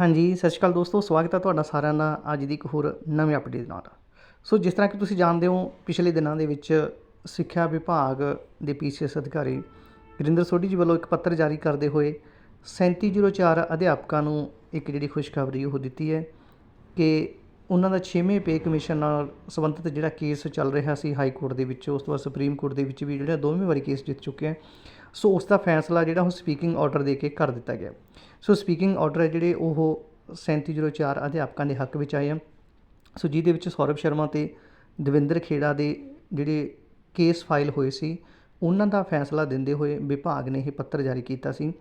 ਹਾਂਜੀ, ਸਤਿ ਸ਼੍ਰੀ ਅਕਾਲ ਦੋਸਤੋ, ਸਵਾਗਤ ਹੈ ਤੁਹਾਡਾ ਸਾਰਿਆਂ ਦਾ ਅੱਜ ਦੀ ਇੱਕ ਹੋਰ ਨਵੀਂ ਅਪਡੇਟ ਨਾਲ। ਸੋ, ਜਿਸ ਤਰ੍ਹਾਂ ਕਿ ਤੁਸੀਂ ਜਾਣਦੇ ਹੋ, ਪਿਛਲੇ ਦਿਨਾਂ ਦੇ ਵਿੱਚ ਸਿੱਖਿਆ ਵਿਭਾਗ ਦੇ ਪੀਸੀਐਸ ਅਧਿਕਾਰੀ ਵਰਿੰਦਰ ਸੋਢੀ ਜੀ ਵੱਲੋਂ ਇੱਕ ਪੱਤਰ ਜਾਰੀ ਕਰਦੇ ਹੋਏ 3704 ਅਧਿਆਪਕਾਂ ਨੂੰ ਇੱਕ ਜਿਹੜੀ ਖੁਸ਼ਖਬਰੀ ਉਹ ਦਿੱਤੀ ਹੈ ਕਿ ਉਹਨਾਂ ਦਾ 6ਵੇਂ ਪੇ ਕਮਿਸ਼ਨ ਨਾਲ ਸੰਬੰਧਿਤ ਜਿਹੜਾ ਕੇਸ ਚੱਲ ਰਿਹਾ ਸੀ ਹਾਈ ਕੋਰਟ ਦੇ ਵਿੱਚ, ਉਸ ਤੋਂ ਬਾਅਦ ਸੁਪਰੀਮ ਕੋਰਟ ਦੇ ਵਿੱਚ ਵੀ ਜਿਹੜਾ ਦੋਵੇਂ ਵਾਰੀ ਕੇਸ ਜਿੱਤ ਚੁੱਕੇ ਹੈ। ਸੋ, ਉਸ ਦਾ ਫੈਸਲਾ ਜਿਹੜਾ ਉਹ ਸਪੀਕਿੰਗ ਆਰਡਰ ਦੇ ਕੇ ਕਰ ਦਿੱਤਾ ਗਿਆ। ਸੋ ਸਪੀਕਿੰਗ ਆਰਡਰ ਹੈ ਜਿਹੜੇ ਉਹ 3704 ਅਧਿਆਪਕਾਂ ਦੇ ਹੱਕ ਵਿੱਚ ਆਏ ਆ। ਸੋ ਜਿਹਦੇ ਵਿੱਚ ਸੌਰਵ ਸ਼ਰਮਾ ਤੇ ਦਵਿੰਦਰ ਖੇੜਾ ਦੇ ਜਿਹੜੇ ਕੇਸ ਫਾਈਲ ਹੋਏ ਸੀ, ਉਹਨਾਂ ਦਾ ਫੈਸਲਾ ਦਿੰਦੇ ਹੋਏ ਵਿਭਾਗ ਨੇ ਇਹ ਪੱਤਰ ਜਾਰੀ ਕੀਤਾ ਸੀ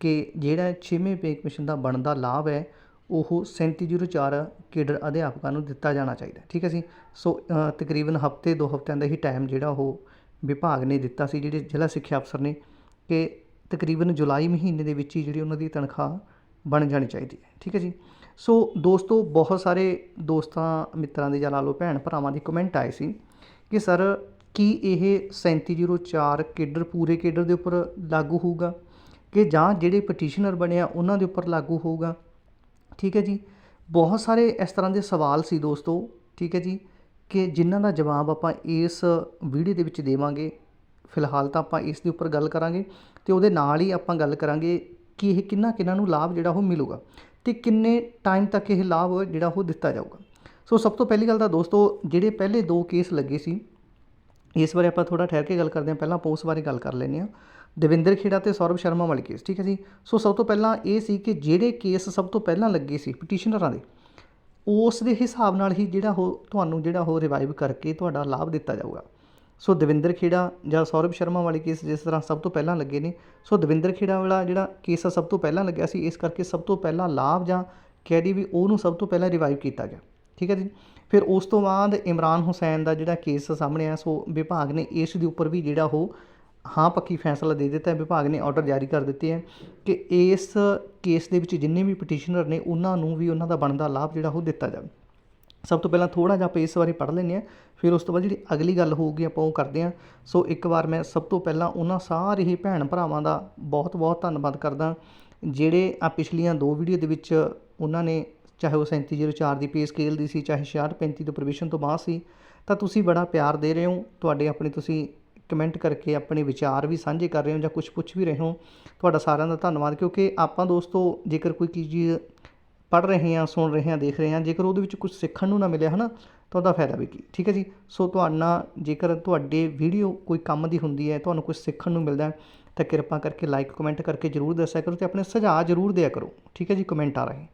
ਕਿ ਜਿਹੜਾ 6ਵੇਂ ਪੇ ਕਮਿਸ਼ਨ ਦਾ ਬਣਦਾ ਲਾਭ ਹੈ, ਉਹ 3704 ਕੇਡਰ ਅਧਿਆਪਕਾਂ ਨੂੰ ਦਿੱਤਾ ਜਾਣਾ ਚਾਹੀਦਾ ਠੀਕ ਹੈ ਜੀ? ਸੋ ਤਕਰੀਬਨ ਹਫ਼ਤੇ ਦੋ ਹਫਤਿਆਂ ਦਾ ਹੀ ਟਾਈਮ ਜਿਹੜਾ ਉਹ ਵਿਭਾਗ ਨੇ ਦਿੱਤਾ ਸੀ, ਜਿਹੜੇ ਜ਼ਿਲ੍ਹਾ ਸਿੱਖਿਆ ਅਫਸਰ ਨੇ ਕਿ ਤਕਰੀਬਨ ਜੁਲਾਈ ਮਹੀਨੇ ਦੇ ਵਿੱਚ ਹੀ ਜਿਹੜੀ ਉਹਨਾਂ ਦੀ ਤਨਖਾਹ ਬਣ ਜਾਣੀ ਚਾਹੀਦੀ ਹੈ। ਠੀਕ ਹੈ ਜੀ? ਸੋ ਦੋਸਤੋ, ਬਹੁਤ ਸਾਰੇ ਦੋਸਤਾਂ, ਮਿੱਤਰਾਂ ਦੇ ਜਾਂ ਲਾ ਲਓ ਭੈਣ ਭਰਾਵਾਂ ਦੀ ਕਮੈਂਟ ਆਏ ਸੀ ਕਿ, ਸਰ, ਕੀ ਇਹ 3704 ਕੇਡਰ, ਪੂਰੇ ਕੇਡਰ ਦੇ ਉੱਪਰ ਲਾਗੂ ਹੋਊਗਾ? ਕਿ ਜਾਂ ਜਿਹੜੇ ਪਟੀਸ਼ਨਰ ਬਣਿਆ ਉਹਨਾਂ ਦੇ ਉੱਪਰ ਲਾਗੂ ਹੋਊਗਾ? ਠੀਕ ਹੈ ਜੀ? ਬਹੁਤ ਸਾਰੇ ਇਸ ਤਰ੍ਹਾਂ ਦੇ ਸਵਾਲ ਸੀ ਦੋਸਤੋ। ਠੀਕ ਹੈ ਜੀ? ਕਿ ਜਿਨ੍ਹਾਂ ਦਾ ਜਵਾਬ ਆਪਾਂ ਇਸ ਵੀਡੀਓ ਦੇ ਵਿੱਚ ਦੇਵਾਂਗੇ, ਫਿਲਹਾਲ ਤਾਂ ਆਪਾਂ ਇਸ ਦੇ ਉੱਪਰ ਗੱਲ ਕਰਾਂਗੇ। ਅਤੇ ਉਹਦੇ ਨਾਲ ਹੀ ਆਪਾਂ ਗੱਲ ਕਰਾਂਗੇ ਕਿ ਇਹ ਕਿੰਨਾ ਕਿੰਨਾਂ ਨੂੰ ਲਾਭ ਜਿਹੜਾ ਉਹ ਮਿਲੂਗਾ ਤੇ ਕਿੰਨੇ ਟਾਈਮ ਤੱਕ ਇਹ ਲਾਭ ਜਿਹੜਾ ਉਹ ਦਿੱਤਾ ਜਾਊਗਾ। ਸੋ ਸਭ ਤੋਂ ਪਹਿਲੀ ਗੱਲ ਤਾਂ ਦੋਸਤੋ, ਜਿਹੜੇ ਪਹਿਲੇ ਦੋ ਕੇਸ ਲੱਗੇ ਸੀ, ਇਸ ਬਾਰੇ ਆਪਾਂ ਥੋੜਾ ਠਹਿਰ ਕੇ ਗੱਲ ਕਰਦੇ ਹਾਂ। ਪਹਿਲਾਂ ਆਪਾਂ ਉਸ ਬਾਰੇ ਗੱਲ ਕਰ ਲੈਂਦੇ ਹਾਂ। ਦਵਿੰਦਰ ਖੇੜਾ ਤੇ ਸੌਰਵ ਸ਼ਰਮਾ ਵਾਲੇ ਕੇਸ ਠੀਕ ਹੈ ਜੀ? ਸੋ ਸਭ ਤੋਂ ਪਹਿਲਾਂ ਇਹ ਸੀ ਕਿ ਜਿਹੜੇ ਕੇਸ ਸਭ ਤੋਂ ਪਹਿਲਾਂ ਲੱਗੇ ਸੀ ਪਟੀਸ਼ਨਰਾਂ ਦੇ, ਉਸ ਦੇ ਹਿਸਾਬ ਨਾਲ ਹੀ ਜਿਹੜਾ ਉਹ ਤੁਹਾਨੂੰ ਜਿਹੜਾ ਉਹ ਰਿਵਾਈਵ ਕਰਕੇ ਤੁਹਾਡਾ ਲਾਭ ਦਿੱਤਾ ਜਾਊਗਾ। ਸੋ ਦਵਿੰਦਰ ਖੇੜਾ ਜਾਂ ਸੌਰਭ ਸ਼ਰਮਾ ਵਾਲੇ ਕੇਸ ਜਿਸ ਤਰ੍ਹਾਂ ਸਭ ਤੋਂ ਪਹਿਲਾਂ ਲੱਗੇ ਨੇ, ਸੋ ਦਵਿੰਦਰ ਖੇੜਾ ਵਾਲਾ ਜਿਹੜਾ ਕੇਸ ਆ ਸਭ ਤੋਂ ਪਹਿਲਾਂ ਲੱਗਿਆ ਸੀ, ਇਸ ਕਰਕੇ ਸਭ ਤੋਂ ਪਹਿਲਾਂ ਲਾਭ ਜਾਂ ਕਹਿ ਦੀ ਵੀ ਉਹਨੂੰ ਸਭ ਤੋਂ ਪਹਿਲਾਂ ਰਿਵਾਈਵ ਕੀਤਾ ਗਿਆ। ਠੀਕ ਹੈ ਜੀ? ਫਿਰ ਉਸ ਤੋਂ ਬਾਅਦ ਇਮਰਾਨ ਹੁਸੈਨ ਦਾ ਜਿਹੜਾ ਕੇਸ ਸਾਹਮਣੇ ਆ ਸੋ ਵਿਭਾਗ ਨੇ ਇਸ ਦੇ ਉੱਪਰ ਵੀ ਜਿਹੜਾ ਉਹ ਹਾਂ ਪੱਕੀ ਫੈਸਲਾ ਦੇ ਦਿੱਤਾ ਹੈ ਵਿਭਾਗ ਨੇ ਆਰਡਰ ਜਾਰੀ ਕਰ ਦਿੱਤੇ ਹੈ ਕਿ ਇਸ ਕੇਸ ਦੇ ਵਿੱਚ ਜਿੰਨੇ ਵੀ ਪਟੀਸ਼ਨਰ ਨੇ, ਉਹਨਾਂ ਨੂੰ ਵੀ ਉਹਨਾਂ ਦਾ ਬਣਦਾ ਲਾਭ ਜਿਹੜਾ ਉਹ ਦਿੱਤਾ ਜਾਵੇ। ਸਭ ਤੋਂ ਪਹਿਲਾਂ ਥੋੜਾ ਜਿਹਾ ਆਪਾਂ ਇਸ ਬਾਰੇ ਪੜ੍ਹ ਲੈਂਦੇ ਹਾਂ, ਫਿਰ ਉਸ ਤੋਂ ਬਾਅਦ ਜਿਹੜੀ ਅਗਲੀ ਗੱਲ ਹੋਊਗੀ ਆਪਾਂ ਉਹ ਕਰਦੇ ਹਾਂ। ਸੋ ਇੱਕ ਵਾਰ ਮੈਂ ਸਭ ਤੋਂ ਪਹਿਲਾਂ ਉਹਨਾਂ ਸਾਰੇ ਹੀ ਭੈਣ ਭਰਾਵਾਂ ਦਾ ਬਹੁਤ ਬਹੁਤ ਧੰਨਵਾਦ ਕਰਦਾ ਜਿਹੜੇ ਆ ਪਿਛਲੀਆਂ ਦੋ ਵੀਡੀਓ ਦੇ ਵਿੱਚ ਉਹਨਾਂ ਨੇ ਚਾਹੇ ਉਹ 3704 ਦੀ ਪੇ ਸਕੇਲ ਦੀ ਸੀ, ਚਾਹੇ 6635 ਤੋਂ ਪ੍ਰੋਵੀਜ਼ਨ ਤੋਂ ਬਾਅਦ ਸੀ, ਤਾਂ ਤੁਸੀਂ ਬੜਾ ਪਿਆਰ ਦੇ ਰਹੇ ਹੋ। ਤੁਹਾਡੇ ਆਪਣੇ ਤੁਸੀਂ ਕਮੈਂਟ ਕਰਕੇ ਆਪਣੇ ਵਿਚਾਰ ਵੀ ਸਾਂਝੇ ਕਰ ਰਹੇ ਹੋ ਜਾਂ ਕੁਝ ਪੁੱਛ ਵੀ ਰਹੇ ਹੋ। ਤੁਹਾਡਾ ਸਾਰਿਆਂ ਦਾ ਧੰਨਵਾਦ, ਕਿਉਂਕਿ ਆਪਾਂ ਦੋਸਤੋ ਜੇਕਰ ਕੋਈ ਚੀਜ਼ ਪੜ੍ਹ ਰਹੇ ਹਾਂ, ਸੁਣ ਰਹੇ ਹਾਂ, ਦੇਖ ਰਹੇ ਹਾਂ, ਜੇਕਰ ਉਹਦੇ ਵਿੱਚ ਕੁਝ ਸਿੱਖਣ ਨੂੰ ਨਾ ਮਿਲਿਆ ਹੈ ਨਾ ਤਾਂ ਉਹਦਾ ਫਾਇਦਾ ਵੀ ਕੀ? ਠੀਕ ਹੈ ਜੀ? ਸੋ ਤੁਹਾਡਾ, ਜੇਕਰ ਤੁਹਾਡੇ ਵੀਡੀਓ ਕੋਈ ਕੰਮ ਦੀ ਹੁੰਦੀ ਹੈ, ਤੁਹਾਨੂੰ ਕੁਝ ਸਿੱਖਣ ਨੂੰ ਮਿਲਦਾ ਤਾਂ ਕਿਰਪਾ ਕਰਕੇ ਲਾਈਕ ਕਮੈਂਟ ਕਰਕੇ ਜਰੂਰ ਦੱਸਿਆ ਕਰੋ ਤੇ ਆਪਣੇ ਸੁਝਾਅ ਜਰੂਰ ਦਿਆ ਕਰੋ। ਠੀਕ ਹੈ ਜੀ? ਕਮੈਂਟ ਆ ਰਹੇ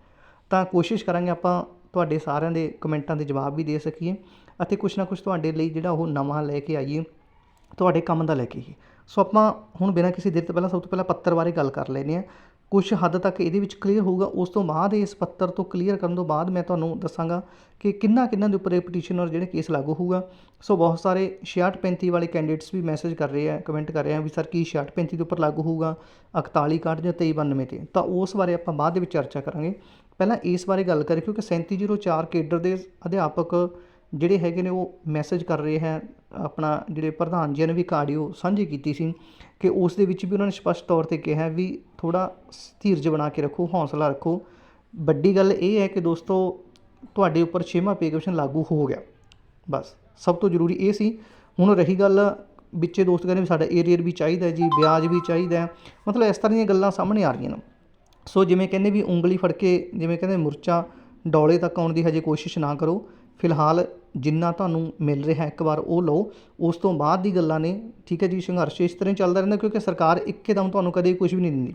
ਤਾਂ ਕੋਸ਼ਿਸ਼ ਕਰਾਂਗੇ ਆਪਾਂ ਤੁਹਾਡੇ ਸਾਰਿਆਂ ਦੇ ਕਮੈਂਟਾਂ ਦੇ ਜਵਾਬ ਵੀ ਦੇ ਸਕੀਏ ਅਤੇ ਕੁਝ ਨਾ ਕੁਝ ਤੁਹਾਡੇ ਲਈ ਜਿਹੜਾ ਉਹ ਨਵਾਂ ਲੈ ਕੇ ਆਈਏ, ਤੁਹਾਡੇ ਕੰਮ ਦਾ ਲੈ ਕੇ ਹੀ ਸੋ ਆਪਾਂ ਹੁਣ ਬਿਨਾਂ ਕਿਸੇ ਦੇਰ ਤੋਂ ਪਹਿਲਾਂ, ਸਭ ਤੋਂ ਪਹਿਲਾਂ ਪੱਤਰ ਬਾਰੇ ਗੱਲ ਕਰ ਲੈਂਦੇ ਹਾਂ। ਕੁਝ ਹੱਦ ਤੱਕ ਇਹਦੇ ਵਿੱਚ ਕਲੀਅਰ ਹੋਊਗਾ, ਉਸ ਤੋਂ ਬਾਅਦ ਇਸ ਪੱਤਰ ਤੋਂ ਕਲੀਅਰ ਕਰਨ ਤੋਂ ਬਾਅਦ ਮੈਂ ਤੁਹਾਨੂੰ ਦੱਸਾਂਗਾ ਕਿ ਕਿੰਨਾ ਕਿੰਨਾ ਦੇ ਉੱਪਰ ਇਹ ਪਟੀਸ਼ਨ ਔਰ ਜਿਹੜੇ ਕੇਸ ਲਾਗੂ ਹੋਊਗਾ। ਸੋ ਬਹੁਤ ਸਾਰੇ 6635 ਵਾਲੇ ਕੈਂਡੀਡੇਟਸ ਵੀ ਮੈਸੇਜ ਕਰ ਰਹੇ ਆ ਕਮੈਂਟ ਕਰ ਰਹੇ ਆ ਵੀ ਸਰ ਕੀ 6635 ਦੇ ਉੱਪਰ ਲਾਗੂ ਹੋਊਗਾ 41 61 ਜਾਂ 2392 ਤੇ। ਤਾਂ ਉਸ ਬਾਰੇ ਆਪਾਂ ਬਾਅਦ ਦੇ ਵਿੱਚ ਚਰਚਾ ਕਰਾਂਗੇ। ਪਹਿਲਾਂ ਇਸ ਬਾਰੇ ਗੱਲ ਕਰੀਏ, ਕਿਉਂਕਿ 3704 ਕੇਡਰ ਦੇ ਅਧਿਆਪਕ ਜਿਹੜੇ ਹੈਗੇ ਨੇ ਉਹ ਮੈਸੇਜ ਕਰ ਰਹੇ ਹੈ, ਆਪਣਾ ਜਿਹੜੇ ਪ੍ਰਧਾਨ ਜੀ ਨੇ ਵੀ ਕਾਰਡੀਓ ਸਾਂਝੀ ਕੀਤੀ ਸੀ ਕਿ ਉਸ ਦੇ ਵਿੱਚ ਵੀ ਉਹਨਾਂ ਨੇ ਸਪਸ਼ਟ ਤੌਰ ਤੇ ਕਿਹਾ ਵੀ ਥੋੜਾ ਧੀਰਜ ਬਣਾ ਕੇ ਰੱਖੋ, ਹੌਸਲਾ ਰੱਖੋ। ਵੱਡੀ ਗੱਲ ਇਹ ਹੈ ਕਿ ਦੋਸਤੋ, ਤੁਹਾਡੇ ਉੱਪਰ ਛੇਵਾਂ ਪੇ ਕਮਿਸ਼ਨ ਲਾਗੂ ਹੋ ਗਿਆ। ਬਸ, ਸਭ ਤੋਂ ਜ਼ਰੂਰੀ ਇਹ ਸੀ। ਹੁਣ ਰਹੀ ਗੱਲ ਵਿੱਚੇ ਦੋਸਤ ਕਹਿੰਦੇ ਵੀ ਸਾਡਾ ਏਰੀਅਰ ਵੀ ਚਾਹੀਦਾ ਜੀ, ਵਿਆਜ ਵੀ ਚਾਹੀਦਾ ਮਤਲਬ ਇਸ ਤਰ੍ਹਾਂ ਦੀਆਂ ਗੱਲਾਂ ਸਾਹਮਣੇ ਆ ਰਹੀਆਂ ਨੇ। ਸੋ ਜਿਵੇਂ ਕਹਿੰਦੇ ਵੀ ਉਂਗਲੀ ਫੜ ਕੇ ਜਿਵੇਂ ਕਹਿੰਦੇ ਮੁਰਚਾ, ਡੌਲੇ ਤੱਕ ਆਉਣ ਦੀ ਹਜੇ ਕੋਸ਼ਿਸ਼ ਨਾ ਕਰੋ। ਫਿਲਹਾਲ ਜਿੰਨਾ ਤੁਹਾਨੂੰ ਮਿਲ ਰਿਹਾ ਇੱਕ ਵਾਰ ਉਹ ਲਓ। ਉਸ ਤੋਂ ਬਾਅਦ ਦੀ ਗੱਲਾਂ ਨੇ, ਠੀਕ ਹੈ ਜੀ, ਸੰਘਰਸ਼ ਇਸ ਤਰ੍ਹਾਂ ਚੱਲਦਾ ਰਹਿੰਦਾ ਕਿਉਂਕਿ ਸਰਕਾਰ ਇੱਕਦਮ ਤੁਹਾਨੂੰ ਕਦੇ ਕੁਝ ਵੀ ਨਹੀਂ ਦਿੰਦੀ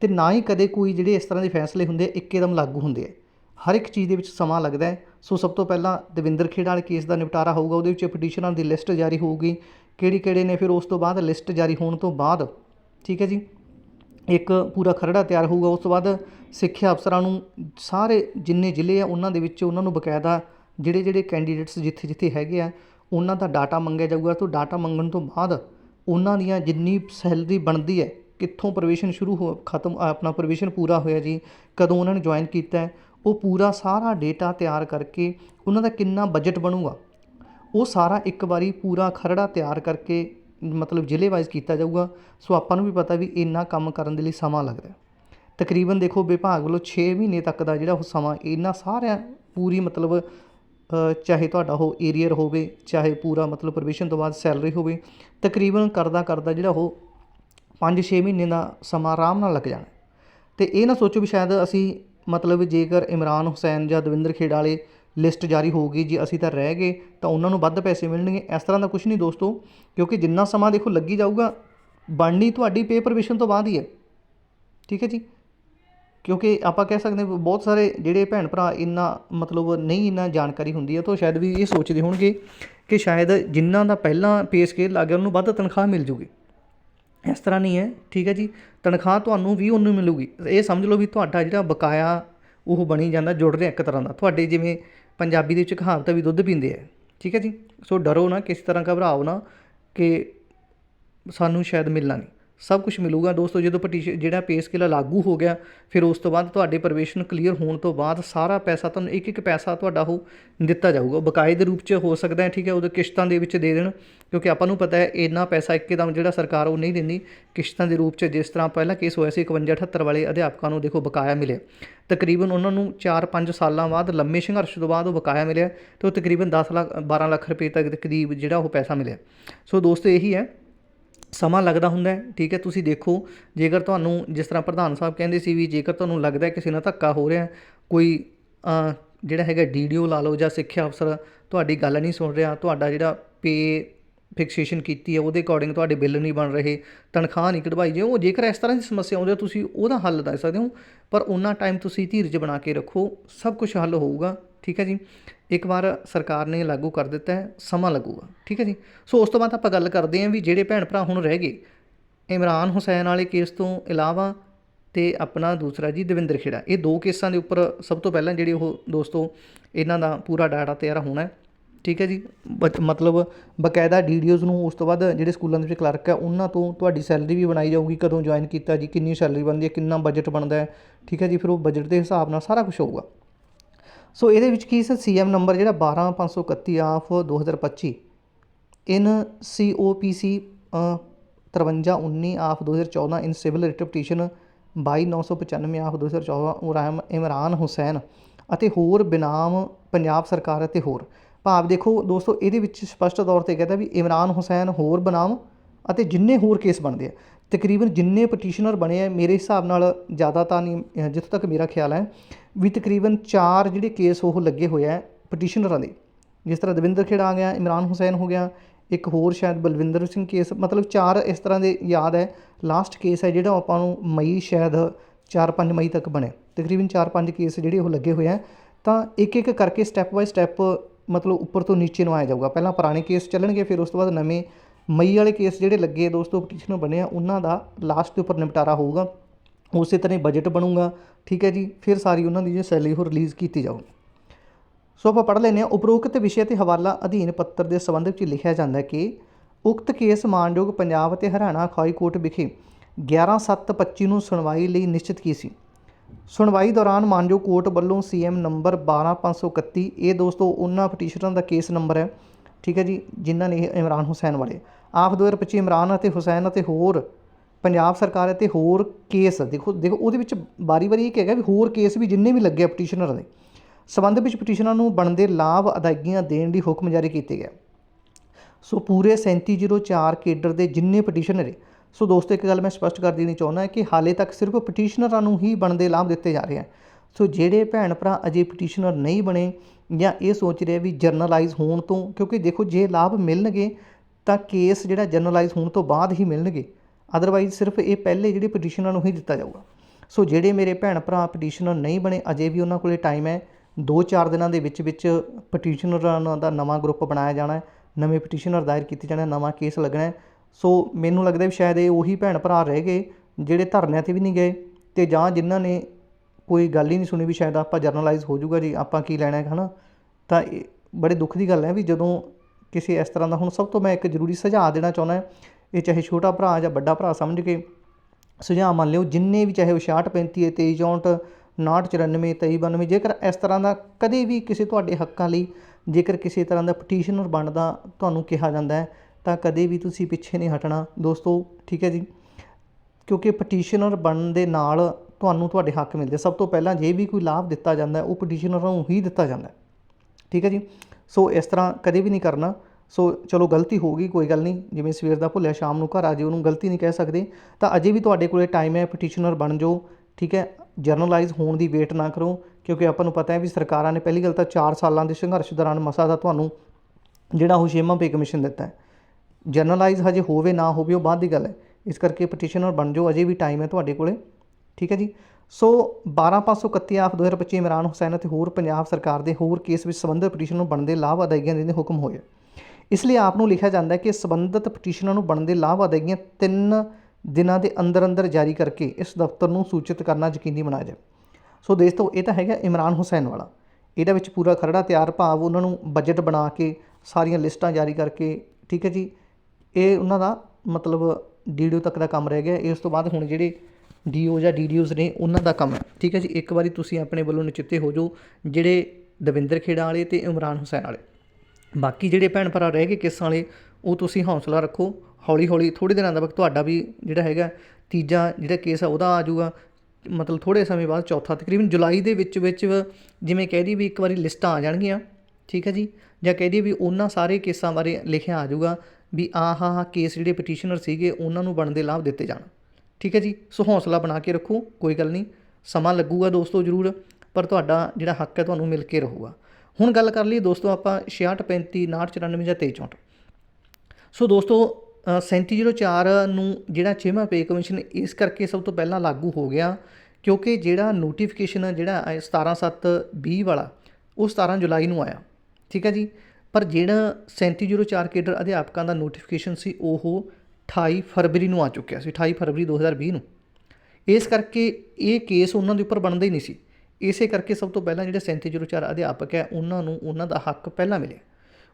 ਤੇ ਨਾ ਹੀ ਕਦੇ ਕੋਈ ਜਿਹੜੇ ਇਸ ਤਰ੍ਹਾਂ ਦੇ ਫੈਸਲੇ ਹੁੰਦੇ ਆ, ਇੱਕਦਮ ਲਾਗੂ ਹੁੰਦੇ ਆ। ਹਰ ਇੱਕ ਚੀਜ਼ ਦੇ ਵਿੱਚ ਸਮਾਂ ਲੱਗਦਾ ਹੈ। ਸੋ ਸਭ ਤੋਂ ਪਹਿਲਾਂ ਦਵਿੰਦਰ ਖੇੜਾ ਵਾਲੇ ਕੇਸ ਦਾ ਨਿਪਟਾਰਾ ਹੋਊਗਾ, ਉਹਦੇ ਵਿੱਚ ਪਟੀਸ਼ਨਾਂ ਦੀ ਲਿਸਟ ਜਾਰੀ ਹੋਊਗੀ। ਕਿਹੜੀ ਕਿਹੜੇ ਨੇ, ਫਿਰ ਉਸ ਤੋਂ ਬਾਅਦ ਲਿਸਟ ਜਾਰੀ ਹੋਣ ਤੋਂ ਬਾਅਦ, ਠੀਕ ਹੈ ਜੀ, ਇੱਕ ਪੂਰਾ ਖਰੜਾ ਤਿਆਰ ਹੋਊਗਾ। ਉਸ ਤੋਂ ਬਾਅਦ ਸਿੱਖਿਆ ਅਫਸਰਾਂ ਨੂੰ ਸਾਰੇ ਜਿੰਨੇ ਜ਼ਿਲ੍ਹੇ ਆ, ਉਹਨਾਂ ਦੇ ਵਿੱਚ ਉਹਨਾਂ ਨੂੰ ਬਕਾਇਦਾ ਜਿਹੜੇ ਜਿਹੜੇ ਕੈਂਡੀਡੇਟਸ ਜਿੱਥੇ ਜਿੱਥੇ ਹੈਗੇ ਆ, ਉਹਨਾਂ ਦਾ ਡਾਟਾ ਮੰਗਿਆ ਜਾਊਗਾ। ਤੋਂ ਡਾਟਾ ਮੰਗਣ ਤੋਂ ਬਾਅਦ ਉਹਨਾਂ ਦੀਆਂ ਜਿੰਨੀ ਸੈਲਰੀ ਬਣਦੀ ਹੈ, ਕਿੱਥੋਂ ਪ੍ਰੋਵੀਜ਼ਨ ਸ਼ੁਰੂ ਹੋ, ਖਤਮ, ਆਪਣਾ ਪ੍ਰੋਵੀਜ਼ਨ ਪੂਰਾ ਹੋਇਆ ਜੀ, ਕਦੋਂ ਉਹਨਾਂ ਨੇ ਜੁਆਇਨ ਕੀਤਾ ਉਹ ਪੂਰਾ ਸਾਰਾ ਡੇਟਾ ਤਿਆਰ ਕਰਕੇ ਉਹਨਾਂ ਦਾ ਕਿੰਨਾ ਬਜਟ ਬਣੂਗਾ, ਉਹ ਸਾਰਾ ਇੱਕ ਵਾਰੀ ਪੂਰਾ ਖਰੜਾ ਤਿਆਰ ਕਰਕੇ ਮਤਲਬ ਜ਼ਿਲ੍ਹੇ ਵਾਈਜ਼ ਕੀਤਾ ਜਾਊਗਾ। ਸੋ ਆਪਾਂ ਨੂੰ ਵੀ ਪਤਾ ਵੀ ਇੰਨਾ ਕੰਮ ਕਰਨ ਦੇ ਲਈ ਸਮਾਂ ਲੱਗਦਾ ਤਕਰੀਬਨ ਦੇਖੋ, ਵਿਭਾਗ ਵੱਲੋਂ 6 ਮਹੀਨੇ ਤੱਕ ਦਾ ਜਿਹੜਾ ਉਹ ਸਮਾਂ ਇਹਨਾਂ ਸਾਰਿਆਂ ਪੂਰੀ ਮਤਲਬ ਚਾਹੇ ਤੁਹਾਡਾ ਉਹ ਏਰੀਅਰ ਹੋਵੇ, ਚਾਹੇ ਪੂਰਾ ਮਤਲਬ ਪ੍ਰੋਬੇਸ਼ਨ ਤੋਂ ਬਾਅਦ ਸੈਲਰੀ ਹੋਵੇ, ਤਕਰੀਬਨ ਕਰਦਾ ਕਰਦਾ ਜਿਹੜਾ ਉਹ 5-6 ਮਹੀਨੇ ਦਾ ਸਮਾਂ ਆਰਾਮ ਨਾਲ ਲੱਗ ਜਾਣਾ। ਤੇ ਇਹ ਨਾ ਸੋਚੋ ਵੀ ਸ਼ਾਇਦ ਅਸੀਂ ਮਤਲਬ ਜੇਕਰ ਇਮਰਾਨ ਹੁਸੈਨ ਜਾਂ ਦਵਿੰਦਰ ਖੇੜਾ ਵਾਲੇ ਲਿਸਟ ਜਾਰੀ ਹੋਊਗੀ ਜੀ ਅਸੀਂ ਤਾਂ ਰਹਿ ਗਏ, ਤਾਂ ਉਹਨਾਂ ਨੂੰ ਵੱਧ ਪੈਸੇ ਮਿਲਣਗੇ। ਇਸ ਤਰ੍ਹਾਂ ਦਾ ਕੁਝ ਨਹੀਂ ਦੋਸਤੋ, ਕਿਉਂਕਿ ਜਿੰਨਾ ਸਮਾਂ ਦੇਖੋ ਲੱਗੀ ਜਾਊਗਾ, ਬਣਨੀ ਤੁਹਾਡੀ ਪੇ ਪ੍ਰੋਵੀਜ਼ਨ ਤੋਂ ਬਾਅਦ ਹੀ ਹੈ। ਠੀਕ ਹੈ ਜੀ? ਕਿਉਂਕਿ ਆਪਾਂ ਕਹਿ ਸਕਦੇ ਹਾਂ ਵੀ ਬਹੁਤ ਸਾਰੇ ਜਿਹੜੇ ਭੈਣ ਭਰਾ ਇੰਨਾ ਮਤਲਬ ਨਹੀਂ ਇੰਨਾ ਜਾਣਕਾਰੀ ਹੁੰਦੀ ਹੈ, ਤਾਂ ਉਹ ਸ਼ਾਇਦ ਵੀ ਇਹ ਸੋਚਦੇ ਹੋਣਗੇ ਕਿ ਸ਼ਾਇਦ ਜਿਨ੍ਹਾਂ ਦਾ ਪਹਿਲਾਂ ਪੇ ਸਕੇਲ ਲੱਗ ਗਿਆ, ਉਹਨੂੰ ਵੱਧ ਤਨਖਾਹ ਮਿਲ ਜੂਗੀ। ਇਸ ਤਰ੍ਹਾਂ ਨਹੀਂ ਹੈ, ਠੀਕ ਹੈ ਜੀ? ਤਨਖਾਹ ਤੁਹਾਨੂੰ ਵੀ ਉਹਨੂੰ ਮਿਲੂਗੀ। ਇਹ ਸਮਝ ਲਓ ਵੀ ਤੁਹਾਡਾ ਜਿਹੜਾ ਬਕਾਇਆ ਉਹ ਬਣੀ ਜਾਂਦਾ, ਜੁੜ ਰਿਹਾ ਇੱਕ ਤਰ੍ਹਾਂ ਦਾ। ਤੁਹਾਡੇ ਜਿਵੇਂ ਪੰਜਾਬੀ ਦੇ ਵਿੱਚ ਕਹਾਵਤ ਵੀ ਦੁੱਧ ਪੀਂਦੇ ਆ, ਠੀਕ ਹੈ ਜੀ? ਸੋ ਡਰੋ ਨਾ, ਕਿਸੇ ਤਰ੍ਹਾਂ ਘਬਰਾਓ ਨਾ ਕਿ ਸਾਨੂੰ ਸ਼ਾਇਦ ਮਿਲਣਾ ਨਹੀਂ। ਸਭ ਕੁਝ ਮਿਲੂਗਾ। ਦੋਸਤੋ, ਜਦੋਂ ਪਟੀਸ਼ਨ ਜਿਹੜਾ ਪੇ ਸਕੇਲ ਲਾਗੂ ਹੋ ਗਿਆ, ਫਿਰ ਉਸ ਤੋਂ ਬਾਅਦ ਤੁਹਾਡੇ ਪ੍ਰਵੇਸ਼ਨ ਕਲੀਅਰ ਹੋਣ ਤੋਂ ਬਾਅਦ ਸਾਰਾ ਪੈਸਾ ਤੁਹਾਨੂੰ ਇੱਕ ਇੱਕ ਪੈਸਾ ਤੁਹਾਡਾ ਉਹ ਦਿੱਤਾ ਜਾਊਗਾ। ਬਕਾਏ ਦੇ ਰੂਪ 'ਚ ਹੋ ਸਕਦਾ ਹੈ, ਠੀਕ ਹੈ, ਉਹਦੇ ਕਿਸ਼ਤਾਂ ਦੇ ਵਿੱਚ ਦੇ ਦੇਣ, ਕਿਉਂਕਿ ਆਪਾਂ ਨੂੰ ਪਤਾ ਹੈ, ਇੰਨਾ ਪੈਸਾ ਇੱਕਦਮ ਜਿਹੜਾ ਸਰਕਾਰ ਉਹ ਨਹੀਂ ਦਿੰਦੀ। ਕਿਸ਼ਤਾਂ ਦੇ ਰੂਪ 'ਚ ਜਿਸ ਤਰ੍ਹਾਂ ਪਹਿਲਾਂ ਕੇਸ ਹੋਇਆ ਸੀ 51 78 ਵਾਲੇ ਅਧਿਆਪਕਾਂ ਨੂੰ ਦੇਖੋ ਬਕਾਇਆ ਮਿਲਿਆ। ਤਕਰੀਬਨ ਉਹਨਾਂ ਨੂੰ 4-5 ਸਾਲਾਂ ਬਾਅਦ ਲੰਮੇ ਸੰਘਰਸ਼ ਤੋਂ ਬਾਅਦ ਉਹ ਬਕਾਇਆ ਮਿਲਿਆ ਤੇ ਉਹ ਤਕਰੀਬਨ 10 ਲੱਖ 12 ਲੱਖ ਰੁਪਏ ਤੱਕ ਦੇ ਕਰੀਬ ਜਿਹੜਾ ਉਹ ਪੈਸਾ ਮਿਲਿਆ। ਸੋ ਦੋਸਤੋ, ਇਹੀ ਹੈ। ਸਮਾਂ ਲੱਗਦਾ ਹੁੰਦਾ ਠੀਕ ਹੈ, ਤੁਸੀਂ ਦੇਖੋ, ਜੇਕਰ ਤੁਹਾਨੂੰ ਜਿਸ ਤਰ੍ਹਾਂ ਪ੍ਰਧਾਨ ਸਾਹਿਬ ਕਹਿੰਦੇ ਸੀ ਵੀ ਜੇਕਰ ਤੁਹਾਨੂੰ ਲੱਗਦਾ ਕਿਸੇ ਨਾਲ ਧੱਕਾ ਹੋ ਰਿਹਾ ਕੋਈ ਜਿਹੜਾ ਹੈਗਾ ਡੀਡੀਓ ਲਾ ਲਓ ਜਾਂ ਸਿੱਖਿਆ ਅਫਸਰ, ਤੁਹਾਡੀ ਗੱਲ ਨਹੀਂ ਸੁਣ ਰਿਹਾ, ਤੁਹਾਡਾ ਜਿਹੜਾ ਪੇ ਫਿਕਸੇਸ਼ਨ ਕੀਤੀ ਹੈ, ਉਹਦੇ ਅਕੋਰਡਿੰਗ ਤੁਹਾਡੇ ਬਿੱਲ ਨਹੀਂ ਬਣ ਰਹੇ, ਤਨਖਾਹ ਨਹੀਂ ਕਢਵਾਈ ਜੇ ਉਹ ਜੇਕਰ ਇਸ ਤਰ੍ਹਾਂ ਦੀ ਸਮੱਸਿਆ ਆਉਂਦੀ ਹੈ, ਤੁਸੀਂ ਉਹਦਾ ਹੱਲ ਦੱਸ ਸਕਦੇ ਹੋ, ਪਰ ਉਹਨਾਂ ਟਾਈਮ ਤੁਸੀਂ ਧੀਰਜ ਬਣਾ ਕੇ ਰੱਖੋ, ਸਭ ਕੁਝ ਹੱਲ ਹੋਊਗਾ, ਠੀਕ ਹੈ ਜੀ। ਇੱਕ ਵਾਰ ਸਰਕਾਰ ਨੇ ਲਾਗੂ ਕਰ ਦਿੱਤਾ ਹੈ, ਸਮਾਂ ਲੱਗੂਗਾ। ਠੀਕ ਹੈ ਜੀ? ਸੋ ਉਸ ਤੋਂ ਬਾਅਦ ਆਪਾਂ ਗੱਲ ਕਰਦੇ ਹਾਂ ਵੀ ਜਿਹੜੇ ਭੈਣ ਭਰਾ ਹੁਣ ਰਹਿ ਗਏ, ਇਮਰਾਨ ਹੁਸੈਨ ਵਾਲੇ ਕੇਸ ਤੋਂ ਇਲਾਵਾ ਤੇ ਆਪਣਾ ਦੂਸਰਾ ਜੀ ਦਵਿੰਦਰ ਖੇੜਾ। ਇਹ ਦੋ ਕੇਸਾਂ ਦੇ ਉੱਪਰ ਸਭ ਤੋਂ ਪਹਿਲਾਂ ਜਿਹੜੇ ਉਹ ਦੋਸਤੋ, ਇਹਨਾਂ ਦਾ ਪੂਰਾ ਡਾਟਾ ਤਿਆਰ ਹੋਣਾ ਹੈ। ਠੀਕ ਹੈ ਜੀ? ਬ- ਮਤਲਬ ਬਕਾਇਦਾ ਡੀਡੀਓਜ਼ ਨੂੰ ਉਸ ਤੋਂ ਬਾਅਦ ਜਿਹੜੇ ਸਕੂਲਾਂ ਦੇ ਵਿੱਚ ਕਲਰਕ ਹੈ, ਉਹਨਾਂ ਤੋਂ ਤੁਹਾਡੀ ਸੈਲਰੀ ਵੀ ਬਣਾਈ ਜਾਊਗੀ, ਕਦੋਂ ਜੁਆਇਨ ਕੀਤਾ ਜੀ, ਕਿੰਨੀ ਸੈਲਰੀ ਬਣਦੀ ਹੈ, ਕਿੰਨਾ ਬਜਟ ਬਣਦਾ ਹੈ। ਠੀਕ ਹੈ ਜੀ? ਫਿਰ ਉਹ ਬਜਟ ਦੇ ਹਿਸਾਬ ਨਾਲ ਸਾਰਾ ਕੁਝ ਹੋਊਗਾ। ਸੋ ਇਹਦੇ ਵਿੱਚ ਕੀ ਸੀ? ਸੀਐਮ ਨੰਬਰ ਜਿਹੜਾ 12531 of 2025 in COPC 5319 of 2014 in civil writ petition 22995 of 2014 ਉਰਾਮ ਇਮਰਾਨ ਹੁਸੈਨ ਅਤੇ ਹੋਰ ਬਿਨਾਮ ਪੰਜਾਬ ਸਰਕਾਰ ਅਤੇ ਹੋਰ। ਭਾਵ ਦੇਖੋ ਦੋਸਤੋ, ਇਹਦੇ ਵਿੱਚ ਸਪਸ਼ਟ ਤੌਰ ਤੇ ਕਹਿੰਦਾ ਵੀ ਇਮਰਾਨ ਹੁਸੈਨ ਹੋਰ ਬਨਾਮ ਅਤੇ ਜਿੰਨੇ ਹੋਰ ਕੇਸ ਬਣਦੇ ਆ। ਤਕਰੀਬਨ ਜਿੰਨੇ ਪਟੀਸ਼ਨਰ ਬਣੇ ਆ, ਮੇਰੇ ਹਿਸਾਬ ਨਾਲ ਜ਼ਿਆਦਾ ਤਾਂ ਨਹੀਂ ਜਿੱਥੋਂ ਤੱਕ ਮੇਰਾ ਖਿਆਲ ਹੈ, ਵੀ ਤਕਰੀਬਨ 4 ਜਿਹੜੇ ਕੇਸ ਉਹ ਲੱਗੇ ਹੋਏ ਆ ਪਟੀਸ਼ਨਰਾਂ ਦੇ। ਜਿਸ ਤਰ੍ਹਾਂ ਦਵਿੰਦਰ ਖੇੜਾ ਆ ਗਿਆ, ਇਮਰਾਨ ਹੁਸੈਨ ਹੋ ਗਿਆ, ਇੱਕ ਹੋਰ ਸ਼ਾਇਦ ਬਲਵਿੰਦਰ ਸਿੰਘ ਕੇਸ ਮਤਲਬ ਚਾਰ ਇਸ ਤਰ੍ਹਾਂ ਦੇ ਯਾਦ ਹੈ ਲਾਸਟ ਕੇਸ ਹੈ ਜਿਹੜਾ ਆਪਾਂ ਨੂੰ ਮਈ ਸ਼ਾਇਦ 4-5 ਮਈ ਤੱਕ ਬਣਿਆ ਤਕਰੀਬਨ 4-5 ਕੇਸ ਜਿਹੜੇ ਉਹ ਲੱਗੇ ਹੋਏ ਆ, ਤਾਂ ਇੱਕ ਇੱਕ ਕਰਕੇ ਸਟੈਪ ਬਾਈ ਸਟੈਪ ਮਤਲਬ ਉੱਪਰ ਤੋਂ ਨੀਚੇ ਨੂੰ ਆਇਆ ਜਾਊਗਾ। ਪਹਿਲਾਂ ਪੁਰਾਣੇ ਕੇਸ ਚੱਲਣਗੇ, ਫਿਰ ਉਸ ਤੋਂ ਬਾਅਦ ਨਵੇਂ ਮਈ ਵਾਲੇ ਕੇਸ ਜਿਹੜੇ ਲੱਗੇ ਦੋਸਤੋ ਪਟੀਸ਼ਨ ਬਣੇ ਆ, ਉਹਨਾਂ ਦਾ ਲਾਸਟ ਦੇ ਉੱਪਰ ਨਿਪਟਾਰਾ ਹੋਊਗਾ। ਉਸੇ ਤਰ੍ਹਾਂ ਹੀ ਬਜਟ ਬਣੂਗਾ, ਠੀਕ ਹੈ ਜੀ? ਫਿਰ ਸਾਰੀ ਉਹਨਾਂ ਦੀ ਜੋ ਸੈਲਰੀ ਉਹ ਰਿਲੀਜ਼ ਕੀਤੀ ਜਾਊਗੀ। ਸੋ ਆਪਾਂ ਪੜ੍ਹ ਲੈਂਦੇ ਹਾਂ। ਉਪਰੋਕਤ ਵਿਸ਼ੇ ਤੇ ਹਵਾਲਾ ਅਧੀਨ ਪੱਤਰ ਦੇ ਸੰਬੰਧ ਵਿੱਚ ਲਿਖਿਆ ਜਾਂਦਾ ਹੈ ਕਿ ਉਕਤ ਕੇਸ ਮਾਨਯੋਗ ਪੰਜਾਬ ਅਤੇ ਹਰਿਆਣਾ ਹਾਈ ਕੋਰਟ ਵਿਖੇ 11/7/25 ਨੂੰ ਸੁਣਵਾਈ ਲਈ ਨਿਸ਼ਚਿਤ ਕੀ ਸੀ? ਸੁਣਵਾਈ ਦੌਰਾਨ ਮਾਨਯੋਗ ਕੋਰਟ ਵੱਲੋਂ ਸੀਐਮ ਨੰਬਰ 12531 ਇਹ ਦੋਸਤੋ ਉਹਨਾਂ ਪਟੀਸ਼ਨਰਾਂ ਦਾ ਕੇਸ ਨੰਬਰ ਹੈ, ਠੀਕ ਹੈ ਜੀ? ਜਿਨ੍ਹਾਂ ਨੇ ਇਹ ਇਮਰਾਨ ਹੁਸੈਨ ਵਾਲੇ। ਆਫ 2025 ਇਮਰਾਨ ਅਤੇ ਹੁਸੈਨ ਅਤੇ ਹੋਰ ਪੰਜਾਬ ਸਰਕਾਰ ਅਤੇ ਹੋਰ ਕੇਸ, ਦੇਖੋ ਦੇਖੋ, ਉਹਦੇ ਵਿੱਚ ਬਾਰੀ-ਬਾਰੀ ਇਹ ਕਹੇਗਾ ਵੀ ਹੋਰ ਕੇਸ ਵੀ ਜਿੰਨੇ ਵੀ ਲੱਗੇ ਪਟੀਸ਼ਨਰਾਂ ਦੇ, ਸਬੰਧ ਵਿੱਚ ਪਟੀਸ਼ਨਰਾਂ ਨੂੰ ਬਣਦੇ ਲਾਭ ਅਦਾਇਗੀਆਂ ਦੇਣ ਦੀ ਹੁਕਮ ਜਾਰੀ ਕੀਤੇ ਗਿਆ ਸੋ ਪੂਰੇ 3704 ਕੇਡਰ ਦੇ ਜਿੰਨੇ ਪਟੀਸ਼ਨਰ ਹੈ ਸੋ ਦੋਸਤੋ, ਇੱਕ ਗੱਲ ਮੈਂ ਸਪਸ਼ਟ ਕਰ ਦੇਣੀ ਚਾਹੁੰਦਾ ਕਿ ਹਾਲੇ ਤੱਕ ਸਿਰਫ ਪਟੀਸ਼ਨਰਾਂ ਨੂੰ ਹੀ ਬਣਦੇ ਲਾਭ ਦਿੱਤੇ ਜਾ ਰਹੇ ਹਨ ਸੋ ਜਿਹੜੇ ਭੈਣ ਭਰਾ ਅਜੇ ਪਟੀਸ਼ਨਰ ਨਹੀਂ ਬਣੇ ਜਾਂ ਇਹ ਸੋਚ ਰਹੇ ਵੀ ਜਰਨਲਾਈਜ਼ ਹੋਣ ਤੋਂ, ਕਿਉਂਕਿ ਦੇਖੋ, ਜੇ ਲਾਭ ਮਿਲਣਗੇ ਤਾਂ ਕੇਸ ਜਿਹੜਾ ਜਰਨਲਾਈਜ਼ ਹੋਣ ਤੋਂ ਬਾਅਦ ਹੀ ਮਿਲਣਗੇ। ਅਦਰਵਾਈਜ਼ ਸਿਰਫ ਇਹ ਪਹਿਲੇ ਜਿਹੜੇ ਪਟੀਸ਼ਨਰਾਂ ਨੂੰ ਹੀ ਦਿੱਤਾ ਜਾਊਗਾ। ਸੋ ਜਿਹੜੇ ਮੇਰੇ ਭੈਣ ਭਰਾ ਪਟੀਸ਼ਨਰ ਨਹੀਂ ਬਣੇ, ਅਜੇ ਵੀ ਉਹਨਾਂ ਕੋਲੇ ਟਾਈਮ ਹੈ। 2-4 ਦਿਨਾਂ ਦੇ ਵਿੱਚ ਵਿੱਚ ਪਟੀਸ਼ਨਰਾਂ ਦਾ ਨਵਾਂ ਗਰੁੱਪ ਬਣਾਇਆ ਜਾਣਾ ਹੈ। ਨਵੇਂ ਪਟੀਸ਼ਨਰ ਦਾਇਰ ਕੀਤੇ ਜਾਣੇ, ਨਵਾਂ ਕੇਸ ਲੱਗਣਾ ਹੈ। ਸੋ ਮੈਨੂੰ ਲੱਗਦਾ ਵੀ ਸ਼ਾਇਦ ਇਹ ਉਹੀ ਭੈਣ ਭਰਾ ਰਹਿ ਗਏ ਜਿਹੜੇ ਧਰਨਿਆਂ ਤੇ ਵੀ ਨਹੀਂ ਗਏ ਤੇ ਜਾਂ ਜਿਨ੍ਹਾਂ ਨੇ ਕੋਈ ਗੱਲ ਹੀ ਨਹੀਂ ਸੁਣੀ ਵੀ ਸ਼ਾਇਦ ਆਪਾਂ ਜਰਨਲਾਈਜ਼ ਹੋ ਜਾਊਗਾ ਜੀ, ਆਪਾਂ ਕੀ ਲੈਣਾ ਹੈ ਹਨਾ ਤਾਂ ਬੜੇ ਦੁੱਖ ਦੀ ਗੱਲ ਹੈ ਵੀ ਜਦੋਂ ਕਿਸੇ ਇਸ ਤਰ੍ਹਾਂ ਦਾ। ਹੁਣ ਸਭ ਤੋਂ ਮੈਂ ਇੱਕ ਜ਼ਰੂਰੀ ਸੁਝਾਅ ਦੇਣਾ ਚਾਹੁੰਦਾ ਇਹ ਚਾਹੇ ਛੋਟਾ ਭਰਾ ਜਾਂ ਵੱਡਾ ਭਰਾ ਸਮਝ ਕੇ ਸੁਝਾਅ ਮੰਨ ਲਿਓ, ਜਿੰਨੇ ਵੀ ਚਾਹੇ ਉਹ 66 35 23 64 59 94 23 92 ਜੇਕਰ ਇਸ ਤਰ੍ਹਾਂ ਦਾ ਕਦੇ ਵੀ ਕਿਸੇ ਤੁਹਾਡੇ ਹੱਕਾਂ ਲਈ, ਜੇਕਰ ਕਿਸੇ ਤਰ੍ਹਾਂ ਦਾ ਪਟੀਸ਼ਨਰ ਬਣਦਾ ਤੁਹਾਨੂੰ ਕਿਹਾ ਜਾਂਦਾ ਹੈ, ਤਾਂ ਕਦੇ ਵੀ ਤੁਸੀਂ ਪਿੱਛੇ ਨਹੀਂ ਹਟਣਾ। ਦੋਸਤੋ, ਠੀਕ ਹੈ ਜੀ? ਕਿਉਂਕਿ ਪਟੀਸ਼ਨਰ ਬਣਨ ਦੇ ਨਾਲ ਤੁਹਾਨੂੰ ਤੁਹਾਡੇ ਹੱਕ ਮਿਲਦੇ ਸਭ ਤੋਂ ਪਹਿਲਾਂ ਜੇ ਵੀ ਕੋਈ ਲਾਭ ਦਿੱਤਾ ਜਾਂਦਾ ਉਹ ਪਟੀਸ਼ਨਰ ਨੂੰ ਹੀ ਦਿੱਤਾ ਜਾਂਦਾ ਠੀਕ ਹੈ ਜੀ? ਸੋ ਇਸ ਤਰ੍ਹਾਂ ਕਦੇ ਵੀ ਨਹੀਂ ਕਰਨਾ। ਸੋ ਚਲੋ ਗਲਤੀ ਹੋ ਗਈ, ਕੋਈ ਗੱਲ ਨਹੀਂ। ਜਿਵੇਂ ਸਵੇਰ ਦਾ ਭੁੱਲਿਆ, ਸ਼ਾਮ ਨੂੰ ਘਰ ਆ ਜੇ ਉਹਨੂੰ ਗਲਤੀ ਨਹੀਂ ਕਹਿ ਸਕਦੇ। ਤਾਂ ਅਜੇ ਵੀ ਤੁਹਾਡੇ ਕੋਲੇ ਟਾਈਮ ਹੈ ਪਟੀਸ਼ਨਰ ਬਣ ਜਾਓ, ਠੀਕ ਹੈ? ਜਰਨਲਾਈਜ਼ ਹੋਣ ਦੀ ਵੇਟ ਨਾ ਕਰੋ, ਕਿਉਂਕਿ ਆਪਾਂ ਨੂੰ ਪਤਾ ਹੈ ਵੀ ਸਰਕਾਰਾਂ ਨੇ ਪਹਿਲੀ ਗੱਲ ਤਾਂ 4 ਸਾਲਾਂ ਦੇ ਸੰਘਰਸ਼ ਦੌਰਾਨ ਮਸਾ ਦਾ ਤੁਹਾਨੂੰ ਜਿਹੜਾ ਉਹ ਛੇਵਾਂ ਪੇ ਕਮਿਸ਼ਨ ਦਿੱਤਾ ਹੈ। ਜਰਨਲਾਈਜ਼ ਹਜੇ ਹੋਵੇ ਨਾ ਹੋਵੇ, ਉਹ ਬਾਅਦ ਦੀ ਗੱਲ ਹੈ। ਇਸ ਕਰਕੇ ਪਟੀਸ਼ਨਰ ਬਣ ਜਾਓ, ਅਜੇ ਵੀ ਟਾਈਮ ਹੈ ਤੁਹਾਡੇ ਕੋਲੇ। ਠੀਕ ਹੈ ਜੀ। ਸੋ 12531 ਆਫ 2025 ਇਮਰਾਨ ਹੁਸੈਨ ਅਤੇ ਹੋਰ ਪੰਜਾਬ ਸਰਕਾਰ ਦੇ ਹੋਰ ਕੇਸ ਵਿੱਚ ਸੰਬੰਧਿਤ ਪਟੀਸ਼ਨ ਨੂੰ ਬਣਦੇ ਲਾਭ ਅਦਾਇਗੀਆਂ ਦੇ ਹੁਕਮ ਹੋਏ। ਇਸ ਲਈ ਆਪ ਨੂੰ ਲਿਖਿਆ ਜਾਂਦਾ ਹੈ ਕਿ ਸੰਬੰਧਿਤ ਪਟੀਸ਼ਨਾਂ ਨੂੰ ਬਣਦੇ ਲਾਭ ਅਦਾਇਗੀਆਂ 3 ਦਿਨਾਂ ਦੇ ਅੰਦਰ ਅੰਦਰ ਜਾਰੀ ਕਰਕੇ ਇਸ ਦਫ਼ਤਰ ਨੂੰ ਸੂਚਿਤ ਕਰਨਾ ਯਕੀਨੀ ਬਣਾਇਆ ਜਾਵੇ ਸੋ ਦੋਸਤੋ ਇਹ ਤਾਂ ਹੈਗਾ ਇਮਰਾਨ ਹੁਸੈਨ ਵਾਲਾ। ਇਹਦੇ ਵਿੱਚ ਪੂਰਾ ਖਰੜਾ, ਤਿਆਰ ਭਾਵ ਉਹਨਾਂ ਨੂੰ ਬਜਟ ਬਣਾ ਕੇ ਸਾਰੀਆਂ ਲਿਸਟਾਂ ਜਾਰੀ ਕਰਕੇ, ਠੀਕ ਹੈ ਜੀ। ਇਹ ਉਹਨਾਂ ਦਾ ਮਤਲਬ ਡੀਡੀਓ ਤੱਕ ਦਾ ਕੰਮ ਰਹਿ ਗਿਆ। ਇਸ ਤੋਂ ਬਾਅਦ ਹੁਣ ਜਿਹੜੇ ਡੀਓ ਜਾਂ ਡੀਡੀਓਜ਼ ਨੇ ਉਹਨਾਂ ਦਾ ਕੰਮ ਹੈ। ਠੀਕ ਹੈ ਜੀ? ਇੱਕ ਵਾਰੀ ਤੁਸੀਂ ਆਪਣੇ ਵੱਲੋਂ ਨਿਚਿੱਤੇ ਹੋ ਜਾਓ, ਜਿਹੜੇ ਦਵਿੰਦਰ ਖੇੜਾ ਵਾਲੇ ਤੇ ਇਮਰਾਨ ਹੁਸੈਨ ਵਾਲੇ। ਬਾਕੀ ਜਿਹੜੇ ਭੈਣ ਭਰਾ ਰਹਿ ਗਏ ਕਿਸਾਂ ਵਾਲੇ, ਉਹ ਤੁਸੀਂ ਹੌਸਲਾ ਰੱਖੋ। ਹੌਲੀ ਹੌਲੀ ਥੋੜੇ ਦਿਨਾਂ ਦਾ ਵਕਤ ਤੁਹਾਡਾ ਵੀ ਜਿਹੜਾ ਹੈਗਾ, ਤੀਜਾ ਜਿਹੜਾ ਕੇਸ ਆ, ਉਹਦਾ ਆ ਜਾਊਗਾ। ਮਤਲਬ ਥੋੜੇ ਸਮੇਂ ਬਾਅਦ ਚੌਥਾ, ਤਕਰੀਬਨ ਜੁਲਾਈ ਦੇ ਵਿੱਚ ਵਿੱਚ ਜਿਵੇਂ ਕਹਿ ਦਈਏ ਵੀ ਇੱਕ ਵਾਰੀ ਲਿਸਟਾਂ ਆ ਜਾਣਗੀਆਂ। ਠੀਕ ਹੈ ਜੀ? ਜਾਂ ਕਹਿ ਦਈਏ ਵੀ ਉਹਨਾਂ ਸਾਰੇ ਕੇਸਾਂ ਬਾਰੇ ਲਿਖਿਆ ਆ ਜਾਊਗਾ ਵੀ ਆਹ ਆਹ ਕੇਸ ਜਿਹੜੇ ਪਟੀਸ਼ਨਰ ਸੀਗੇ, ਉਹਨਾਂ ਨੂੰ ਬਣਦੇ ਲਾਭ ਦਿੱਤੇ ਜਾਣ। ਠੀਕ ਹੈ ਜੀ? ਸੋ ਹੌਸਲਾ ਬਣਾ ਕੇ ਰੱਖੋ ਕੋਈ ਗੱਲ ਨਹੀਂ। ਸਮਾਂ ਲੱਗੂਗਾ ਦੋਸਤੋ ਜ਼ਰੂਰ ਪਰ ਤੁਹਾਡਾ ਜਿਹੜਾ ਹੱਕ ਹੈ ਤੁਹਾਨੂੰ ਮਿਲ ਕੇ ਰਹੂਗਾ। ਹੁਣ ਗੱਲ ਕਰ ਲਈਏ ਦੋਸਤੋ ਆਪਾਂ 66 35 59 94 ਜਾਂ 23 64 ਸੋ ਦੋਸਤੋ ਅ, 3704 ਨੂੰ ਜਿਹੜਾ ਛੇਵਾਂ ਪੇ ਕਮਿਸ਼ਨ ਇਸ ਕਰਕੇ ਸਭ ਤੋਂ ਪਹਿਲਾਂ ਲਾਗੂ ਹੋ ਗਿਆ ਕਿਉਂਕਿ ਜਿਹੜਾ ਨੋਟੀਫਿਕੇਸ਼ਨ ਜਿਹੜਾ ਹੈ 17720 ਵਾਲਾ ਉਹ 17 ਜੁਲਾਈ ਨੂੰ ਆਇਆ। ਠੀਕ ਹੈ ਜੀ? ਪਰ ਜਿਹੜਾ 3704 ਕੇਡਰ ਅਧਿਆਪਕਾਂ ਦਾ ਨੋਟੀਫਿਕੇਸ਼ਨ ਸੀ ਉਹ 28 ਫਰਵਰੀ ਨੂੰ ਆ ਚੁੱਕਿਆ ਸੀ 28 ਫਰਵਰੀ 2020 ਨੂੰ। ਇਸ ਕਰਕੇ ਇਹ ਕੇਸ ਉਹਨਾਂ ਦੇ ਉੱਪਰ ਬਣਦਾ ਹੀ ਨਹੀਂ ਸੀ। ਇਸੇ ਕਰਕੇ ਸਭ ਤੋਂ ਪਹਿਲਾਂ ਜਿਹੜੇ 3704 ਅਧਿਆਪਕ ਹੈ, ਉਹਨਾਂ ਨੂੰ ਉਹਨਾਂ ਦਾ ਹੱਕ ਪਹਿਲਾਂ ਮਿਲਿਆ।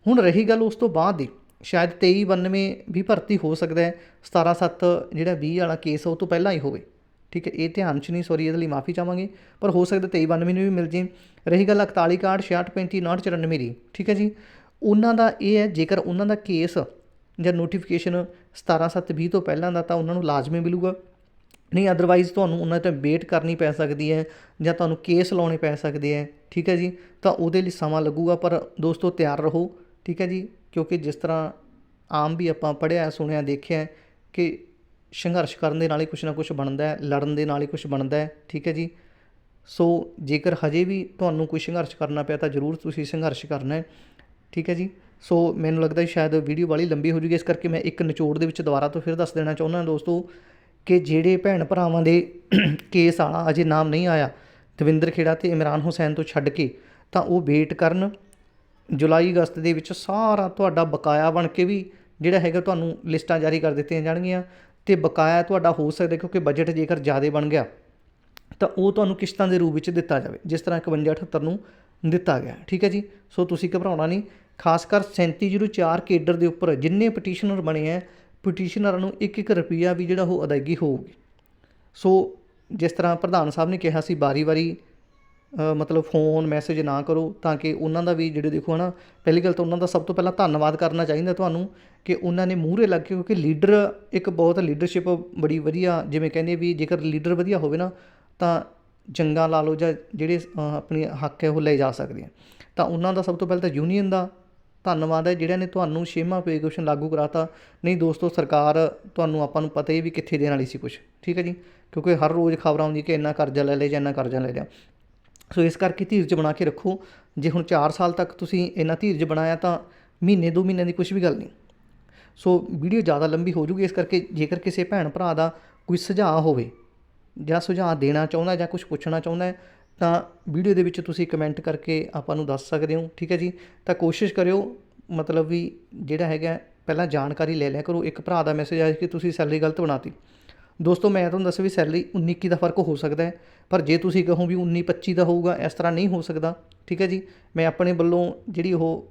ਹੁਣ ਰਹੀ ਗੱਲ ਉਸ ਤੋਂ ਬਾਅਦ ਦੀ, ਸ਼ਾਇਦ 2392 ਵੀ ਭਰਤੀ ਹੋ ਸਕਦਾ ਹੈ 177 ਜਿਹੜਾ 20 ਵਾਲਾ ਕੇਸ ਉਹ ਤੋਂ ਪਹਿਲਾਂ ਹੀ ਹੋਵੇ। ਠੀਕ ਹੈ, ਇਹ ਧਿਆਨ 'ਚ ਨਹੀਂ ਸੌਰੀ ਇਹਦੇ ਲਈ ਮਾਫੀ ਚਾਹਾਂਗੇ, ਪਰ ਹੋ ਸਕਦਾ 2392 ਨੂੰ ਵੀ ਮਿਲ ਜੇ। ਰਹੀ ਗੱਲ 41 ਕਾਰਡ 66 35 59 94 ਦੀ। ਠੀਕ ਹੈ ਜੀ, ਉਹਨਾਂ ਦਾ ਇਹ ਹੈ, ਜੇਕਰ ਉਹਨਾਂ ਦਾ ਕੇਸ ਜਾਂ ਨੋਟੀਫਿਕੇਸ਼ਨ 17720 ਤੋਂ ਪਹਿਲਾਂ ਦਾ ਤਾਂ ਉਹਨਾਂ ਨੂੰ ਲਾਜ਼ਮੀ ਮਿਲੂਗਾ। ਨਹੀਂ ਅਦਰਵਾਈਜ਼ ਤੁਹਾਨੂੰ ਉਹਨਾਂ ਤੇ ਵੇਟ ਕਰਨੀ ਪੈ ਸਕਦੀ ਹੈ ਜਾਂ ਤੁਹਾਨੂੰ ਕੇਸ ਲਾਉਣੇ ਪੈ ਸਕਦੇ ਹੈ, ਠੀਕ ਹੈ ਜੀ? ਤਾਂ ਉਹਦੇ ਲਈ ਸਮਾਂ ਲੱਗੂਗਾ, ਪਰ ਦੋਸਤੋ ਤਿਆਰ ਰਹੋ, ਠੀਕ ਹੈ ਜੀ? ਕਿਉਂਕਿ ਜਿਸ ਤਰ੍ਹਾਂ ਆਮ ਵੀ ਆਪਾਂ ਪੜ੍ਹਿਆ, ਸੁਣਿਆ, ਦੇਖਿਆ ਕਿ ਸੰਘਰਸ਼ ਕਰਨ ਦੇ ਨਾਲ ਹੀ ਕੁਝ ਨਾ ਕੁਝ ਬਣਦਾ ਹੈ, ਲੜਨ ਦੇ ਨਾਲ ਹੀ ਕੁਝ ਬਣਦਾ ਹੈ, ਠੀਕ ਹੈ ਜੀ? ਸੋ ਜੇਕਰ ਹਜੇ ਵੀ ਤੁਹਾਨੂੰ ਕੋਈ ਸੰਘਰਸ਼ ਕਰਨਾ ਪਿਆ ਤਾਂ ਜ਼ਰੂਰ ਤੁਸੀਂ ਸੰਘਰਸ਼ ਕਰਨਾ ਹੈ, ਠੀਕ ਹੈ ਜੀ? ਸੋ ਮੈਨੂੰ ਲੱਗਦਾ ਸ਼ਾਇਦ ਵੀਡੀਓ ਵਾਲੀ ਲੰਬੀ ਹੋ ਜੂਗੀ, ਇਸ ਕਰਕੇ ਮੈਂ ਇੱਕ ਨਿਚੋੜ ਦੇ ਵਿੱਚ ਦੁਬਾਰਾ ਤੋਂ ਫਿਰ ਦੱਸ ਦੇਣਾ ਚਾਹੁੰਦਾ ਦੋਸਤੋ ਕਿ ਜਿਹੜੇ ਭੈਣ ਭਰਾਵਾਂ ਦੇ ਕੇਸ ਵਾਲਾ ਅਜੇ ਨਾਮ ਨਹੀਂ ਆਇਆ, ਦਵਿੰਦਰ ਖੇੜਾ ਤੇ ਇਮਰਾਨ ਹੁਸੈਨ ਤੋਂ ਛੱਡ ਕੇ, ਤਾਂ ਉਹ ਵੇਟ ਕਰਨ ਜੁਲਾਈ ਅਗਸਤ ਦੇ ਵਿੱਚ ਸਾਰਾ ਤੁਹਾਡਾ ਬਕਾਇਆ ਬਣ ਕੇ ਵੀ ਜਿਹੜਾ ਹੈਗਾ ਤੁਹਾਨੂੰ ਲਿਸਟਾਂ ਜਾਰੀ ਕਰ ਦਿੱਤੀਆਂ ਜਾਣਗੀਆਂ ਤੇ ਬਕਾਇਆ ਤੁਹਾਡਾ ਹੋ ਸਕਦਾ ਕਿਉਂਕਿ ਬਜਟ ਜੇਕਰ ਜ਼ਿਆਦਾ ਬਣ ਗਿਆ, ਤਾਂ ਉਹ ਤੁਹਾਨੂੰ ਕਿਸ਼ਤਾਂ ਦੇ ਰੂਪ ਵਿੱਚ ਦਿੱਤਾ ਜਾਵੇ, ਜਿਸ ਤਰ੍ਹਾਂ 5178 ਨੂੰ ਦਿੱਤਾ ਗਿਆ, ਠੀਕ ਹੈ ਜੀ? ਸੋ ਤੁਸੀਂ ਘਬਰਾਉਣਾ ਨਹੀਂ ਖਾਸ ਕਰ 3704 ਕੇਡਰ ਦੇ ਉੱਪਰ ਜਿੰਨੇ ਪਟੀਸ਼ਨਰ ਬਣੇ ਹੈ ਪਟੀਸ਼ਨਰਾਂ ਨੂੰ ਇੱਕ ਇੱਕ ਰੁਪਈਆ ਵੀ ਜਿਹੜਾ ਉਹ ਅਦਾਇਗੀ ਹੋਊਗੀ। ਸੋ ਜਿਸ ਤਰ੍ਹਾਂ ਪ੍ਰਧਾਨ ਸਾਹਿਬ ਨੇ ਕਿਹਾ ਸੀ ਵਾਰੀ-ਵਾਰੀ ਮਤਲਬ ਫੋਨ ਮੈਸੇਜ ਨਾ ਕਰੋ ਤਾਂ ਕਿ ਉਹਨਾਂ ਦਾ ਵੀ ਜਿਹੜੇ ਦੇਖੋ ਹਨਾ ਪਹਿਲੀ ਗੱਲ ਤਾਂ ਉਹਨਾਂ ਦਾ ਸਭ ਤੋਂ ਪਹਿਲਾਂ ਧੰਨਵਾਦ ਕਰਨਾ ਚਾਹੀਦਾ ਤੁਹਾਨੂੰ ਕਿ ਉਹਨਾਂ ਨੇ ਮੂਹਰੇ ਲੱਗ ਕੇ ਕਿਉਂਕਿ ਲੀਡਰ ਇੱਕ ਬਹੁਤ ਲੀਡਰਸ਼ਿਪ ਬੜੀ ਵਧੀਆ ਜਿਵੇਂ ਕਹਿੰਦੇ ਵੀ ਜੇਕਰ ਲੀਡਰ ਵਧੀਆ ਹੋਵੇ ਨਾ ਤਾਂ ਜੰਗਾਂ ਲਾ ਲਓ ਜਾਂ ਜਿਹੜੇ ਅ, ਆਪਣੇ ਹੱਕ ਹੈ ਉਹ ਲੈ ਜਾ ਸਕਦੇ ਆ। ਤਾਂ ਉਹਨਾਂ ਦਾ ਸਭ ਤੋਂ ਪਹਿਲਾਂ ਤਾਂ ਯੂਨੀਅਨ ਦਾ ਧੰਨਵਾਦ ਹੈ, ਜਿਹੜਿਆਂ ਨੇ ਤੁਹਾਨੂੰ ਛੇਵਾਂ ਪੇ ਕਮਿਸ਼ਨ ਲਾਗੂ ਕਰਾਤਾ। ਨਹੀਂ ਦੋਸਤੋ, ਸਰਕਾਰ ਤੁਹਾਨੂੰ ਆਪਾਂ ਨੂੰ ਪਤਾ ਹੀ ਵੀ ਕਿੱਥੇ ਦੇਣ ਵਾਲੀ ਸੀ ਕੁਝ ਠੀਕ ਹੈ ਜੀ? ਕਿਉਂਕਿ ਹਰ ਰੋਜ਼ ਖਬਰ ਆਉਂਦੀ ਕਿ ਇੰਨਾ ਕਰਜ਼ਾ ਲੈ ਲਿਆ ਜਾਂ ਇੰਨਾ ਕਰਜ਼ਾ ਲੈ ਲਿਆ। ਸੋ ਇਸ ਕਰਕੇ ਧੀਰਜ ਬਣਾ ਕੇ ਰੱਖੋ। ਜੇ ਹੁਣ 4 ਸਾਲ ਤੱਕ ਤੁਸੀਂ ਇੰਨਾ ਧੀਰਜ ਬਣਾਇਆ ਤਾਂ ਮਹੀਨੇ, ਦੋ ਮਹੀਨਿਆਂ ਦੀ ਕੁਝ ਵੀ ਗੱਲ ਨਹੀਂ। ਸੋ ਵੀਡੀਓ ਜ਼ਿਆਦਾ ਲੰਬੀ ਹੋ ਜੂਗੀ, ਇਸ ਕਰਕੇ ਜੇਕਰ ਕਿਸੇ ਭੈਣ ਭਰਾ ਦਾ ਕੋਈ ਸੁਝਾਅ ਹੋਵੇ ਜਾਂ ਸੁਝਾਅ ਦੇਣਾ ਚਾਹੁੰਦਾ ਜਾਂ ਕੁਝ ਪੁੱਛਣਾ ਚਾਹੁੰਦਾ ਤਾਂ ਵੀਡੀਓ ਦੇ ਵਿੱਚ ਤੁਸੀਂ ਕਮੈਂਟ ਕਰਕੇ ਆਪਾਂ ਨੂੰ ਦੱਸ ਸਕਦੇ ਹੋ, ਠੀਕ ਹੈ ਜੀ? ਤਾਂ ਕੋਸ਼ਿਸ਼ ਕਰਿਓ, ਮਤਲਬ ਵੀ ਜਿਹੜਾ ਹੈਗਾ, ਪਹਿਲਾਂ ਜਾਣਕਾਰੀ ਲੈ ਲਿਆ ਕਰੋ। ਇੱਕ ਭਰਾ ਦਾ ਮੈਸੇਜ ਆਇਆ ਕਿ ਤੁਸੀਂ ਸੈਲਰੀ ਗਲਤ ਬਣਾਤੀ। ਦੋਸਤੋ, ਮੈਂ ਤੁਹਾਨੂੰ ਦੱਸਿਆ ਵੀ ਸੈਲਰੀ 19 21 ਦਾ ਫ਼ਰਕ ਹੋ ਸਕਦਾ ਹੈ, ਪਰ ਜੇ ਤੁਸੀਂ ਕਹੋ ਵੀ 19 25 ਦਾ ਹੋਊਗਾ, ਇਸ ਤਰ੍ਹਾਂ ਨਹੀਂ ਹੋ ਸਕਦਾ, ਠੀਕ ਹੈ ਜੀ? ਮੈਂ ਆਪਣੇ ਵੱਲੋਂ ਜਿਹੜੀ ਉਹ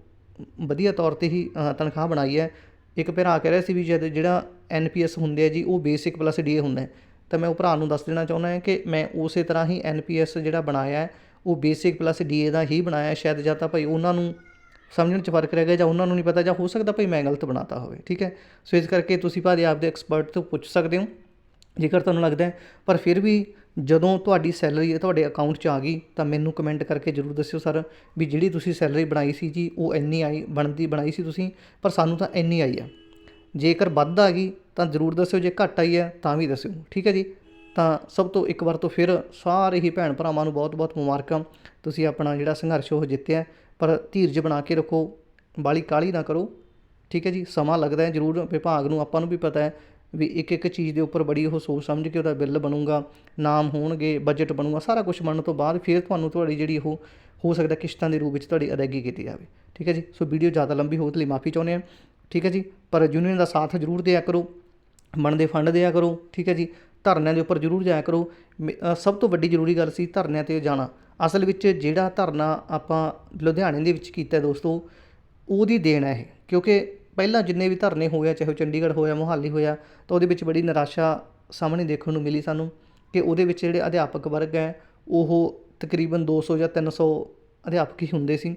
ਵਧੀਆ ਤੌਰ ਤੇ ਹੀ ਤਨਖਾਹ ਬਣਾਈ ਹੈ। ਇੱਕ ਭਰਾ ਕਹਿ ਰਿਹਾ ਸੀ ਵੀ ਜਦ ਜਿਹੜਾ ਐਨਪੀਐਸ ਹੁੰਦੇ ਆ ਜੀ, ਉਹ ਬੇਸਿਕ ਪਲੱਸ ਡੀਏ ਹੁੰਦਾ ਹੈ। ਤਾਂ ਮੈਂ ਉਹ ਭਰਾ ਨੂੰ ਦੱਸ ਦੇਣਾ ਚਾਹੁੰਦਾ ਹਾਂ ਕਿ ਮੈਂ ਉਸੇ ਤਰ੍ਹਾਂ ਹੀ ਐਨਪੀਐਸ ਜਿਹੜਾ ਬਣਾਇਆ ਹੈ, ਉਹ ਬੇਸਿਕ ਪਲੱਸ ਡੀਏ ਦਾ ਹੀ ਬਣਾਇਆ ਸ਼ਾਇਦ ਜਾਂ ਤਾਂ ਭਾਈ ਉਹਨਾਂ ਨੂੰ ਸਮਝਣ 'ਚ ਫ਼ਰਕ ਰਹਿ ਗਿਆ ਜਾਂ ਉਹਨਾਂ ਨੂੰ ਨਹੀਂ ਪਤਾ ਜਾਂ ਹੋ ਸਕਦਾ ਭਾਈ ਮੈਂ ਗਲਤ ਬਣਾਤਾ ਹੋਵੇ, ਠੀਕ ਹੈ? ਸੋ ਇਸ ਕਰਕੇ ਤੁਸੀਂ ਭਾਵੇਂ ਆਪਦੇ ਐਕਸਪਰਟ ਤੋਂ ਪੁੱਛ ਸਕਦੇ ਹੋ, ਜੇਕਰ ਤੁਹਾਨੂੰ ਲੱਗਦਾ ਪਰ ਫਿਰ ਵੀ ਜਦੋਂ ਤੁਹਾਡੀ ਸੈਲਰੀ ਤੁਹਾਡੇ ਅਕਾਊਂਟ 'ਚ ਆ ਗਈ, ਤਾਂ ਮੈਨੂੰ ਕਮੈਂਟ ਕਰਕੇ ਜਰੂਰ ਦੱਸਿਓ ਸਰ ਵੀ ਜਿਹੜੀ ਤੁਸੀਂ ਸੈਲਰੀ ਬਣਾਈ ਸੀ ਜੀ, ਉਹ ਇੰਨੀ ਆਈ, ਬਣਦੀ, ਬਣਾਈ ਸੀ ਤੁਸੀਂ, ਪਰ ਸਾਨੂੰ ਤਾਂ ਇੰਨੀ ਆਈ ਆ। ਜੇਕਰ ਵੱਧ ਆ ਗਈ ਤਾਂ ਜ਼ਰੂਰ ਦੱਸਿਓ, ਜੇ ਘੱਟ ਆਈ ਹੈ ਤਾਂ ਵੀ ਦੱਸਿਓ। ਠੀਕ ਹੈ ਜੀ? ਤਾਂ ਸਭ ਤੋਂ ਇੱਕ ਵਾਰ ਤੋਂ ਫਿਰ ਸਾਰੇ ਹੀ ਭੈਣ ਭਰਾਵਾਂ ਨੂੰ ਬਹੁਤ-ਬਹੁਤ ਮੁਬਾਰਕਾਂ। ਤੁਸੀਂ ਆਪਣਾ ਜਿਹੜਾ ਸੰਘਰਸ਼ ਉਹ ਜਿੱਤਿਆ ਪਰ ਧੀਰਜ ਬਣਾ ਕੇ ਰੱਖੋ, ਬਾਲੀ ਕਾਲੀ ਨਾ ਕਰੋ। ਠੀਕ ਹੈ ਜੀ? ਸਮਾਂ ਲੱਗਦਾ ਹੈ, ਜ਼ਰੂਰ ਵਿਭਾਗ ਨੂੰ ਆਪਾਂ ਨੂੰ ਵੀ ਪਤਾ ਹੈ ਵੀ ਇੱਕ ਇੱਕ ਚੀਜ਼ ਦੇ ਉੱਪਰ ਬੜੀ ਉਹ ਸੋਚ ਸਮਝ ਕੇ ਉਹਦਾ ਬਿੱਲ ਬਣੂਗਾ, ਨਾਮ ਹੋਣਗੇ ਬਜਟ ਬਣੂਗਾ, ਸਾਰਾ ਕੁਝ ਬਣਨ ਤੋਂ ਬਾਅਦ ਫਿਰ ਤੁਹਾਨੂੰ ਤੁਹਾਡੀ ਜਿਹੜੀ ਉਹ ਹੋ ਸਕਦਾ ਕਿਸ਼ਤਾਂ ਦੇ ਰੂਪ ਵਿੱਚ ਤੁਹਾਡੀ ਅਦਾਇਗੀ ਕੀਤੀ ਜਾਵੇ। ਠੀਕ ਹੈ ਜੀ? ਸੋ ਵੀਡੀਓ ਜ਼ਿਆਦਾ ਲੰਬੀ ਹੋਣ ਲਈ ਮਾਫੀ ਚਾਹੁੰਦੇ ਹਾਂ। ਠੀਕ ਹੈ ਜੀ? ਪਰ ਯੂਨੀਅਨ ਦਾ ਸਾਥ ਜ਼ਰੂਰ ਦਿਆ ਕਰੋ ਬਣਦੇ ਫੰਡ ਦਿਆ ਕਰੋ, ਠੀਕ ਹੈ ਜੀ? ਧਰਨਿਆਂ ਦੇ ਉੱਪਰ ਜ਼ਰੂਰ ਜਾਇਆ ਕਰੋ। ਮੇ- ਸਭ ਤੋਂ ਵੱਡੀ ਜ਼ਰੂਰੀ ਗੱਲ ਸੀ ਧਰਨਿਆਂ ਤੇ ਜਾਣਾ। ਅਸਲ ਵਿੱਚ ਜਿਹੜਾ ਧਰਨਾ ਆਪਾਂ ਲੁਧਿਆਣੇ ਦੇ ਵਿੱਚ ਕੀਤਾ ਦੋਸਤੋ, ਉਹਦੀ ਦੇਣ ਹੈ ਇਹ। ਕਿਉਂਕਿ ਪਹਿਲਾਂ ਜਿੰਨੇ ਵੀ ਧਰਨੇ ਹੋਏ ਆ ਚਾਹੇ ਉਹ ਚੰਡੀਗੜ੍ਹ ਹੋਇਆ, ਮੋਹਾਲੀ ਹੋਇਆ, ਤਾਂ ਉਹਦੇ ਵਿੱਚ ਬੜੀ ਨਿਰਾਸ਼ਾ ਸਾਹਮਣੇ ਦੇਖਣ ਨੂੰ ਮਿਲੀ ਸਾਨੂੰ ਕਿ ਉਹਦੇ ਵਿੱਚ ਜਿਹੜੇ ਅਧਿਆਪਕ ਵਰਗ ਹੈ, ਉਹ ਤਕਰੀਬਨ 200 ਜਾਂ 300 ਅਧਿਆਪਕ ਹੀ ਹੁੰਦੇ ਸੀ।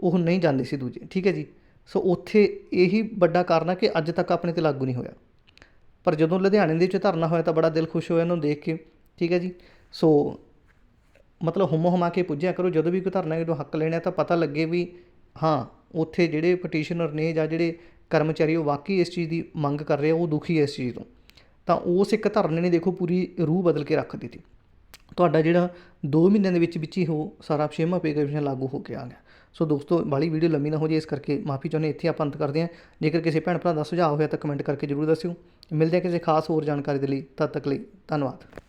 ਉਹ ਨਹੀਂ ਜਾਂਦੇ ਸੀ ਦੂਜੇ। ਠੀਕ ਹੈ ਜੀ? ਸੋ ਉੱਥੇ ਇਹੀ ਵੱਡਾ ਕਾਰਨ ਹੈ ਕਿ ਅੱਜ ਤੱਕ ਆਪਣੇ ਤੇ ਲਾਗੂ ਨਹੀਂ ਹੋਇਆ। ਪਰ ਜਦੋਂ ਲੁਧਿਆਣੇ ਦੇ ਵਿੱਚ ਧਰਨਾ ਹੋਇਆ ਤਾਂ ਬੜਾ ਦਿਲ ਖੁਸ਼ ਹੋਇਆ ਇਹਨੂੰ ਦੇਖ ਕੇ, ਠੀਕ ਹੈ ਜੀ? ਸੋ ਮਤਲਬ ਹੁਮ ਹੁਮਾ ਕੇ ਪੁੱਜਿਆ ਕਰੋ, ਜਦੋਂ ਵੀ ਕੋਈ ਧਰਨਾ ਜਦੋਂ ਹੱਕ ਲੈਣਾ ਤਾਂ ਪਤਾ ਲੱਗੇ ਵੀ ਹਾਂ, ਉੱਥੇ ਜਿਹੜੇ ਪਟੀਸ਼ਨਰ ਨੇ ਜਾਂ ਜਿਹੜੇ ਕਰਮਚਾਰੀ ਉਹ ਵਾਕਈ ਇਸ ਚੀਜ਼ ਦੀ ਮੰਗ ਕਰ ਰਹੇ ਆ, ਉਹ ਦੁਖੀ ਹੈ ਇਸ ਚੀਜ਼ ਤੋਂ। ਤਾਂ ਉਸ ਇੱਕ ਧਰਨੇ ਨੇ ਦੇਖੋ ਪੂਰੀ ਰੂਹ ਬਦਲ ਕੇ ਰੱਖ ਦਿੱਤੀ। ਤੁਹਾਡਾ ਜਿਹੜਾ 2 ਮਹੀਨਿਆਂ ਦੇ ਵਿੱਚ ਵਿੱਚ ਹੀ ਉਹ ਸਾਰਾ ਛੇਵਾਂ ਪੇ ਕਮਿਸ਼ਨ ਲਾਗੂ ਹੋ ਕੇ ਆ ਗਿਆ। ਸੋ ਦੋਸਤੋ ਬਾਲੀ ਵੀਡੀਓ ਲੰਮੀ ਨਾ ਹੋ ਜੇ ਇਸ ਕਰਕੇ ਮਾਫੀ ਚਾਹੁੰਦੇ ਇੱਥੇ ਆਪਾਂ ਅੰਤ ਕਰਦੇ ਹਾਂ। ਜੇਕਰ ਕਿਸੇ ਭੈਣ ਭਰਾ ਦਾ ਸੁਝਾਅ ਹੋਇਆ ਤਾਂ ਕਮੈਂਟ ਕਰਕੇ ਜਰੂਰ ਦੱਸਿਓ। ਮਿਲਦੇ ਹਾਂ ਕਿਸੇ ਖਾਸ ਹੋਰ ਜਾਣਕਾਰੀ ਦੇ ਲਈ। ਤਦ ਤੱਕ ਲਈ ਧੰਨਵਾਦ।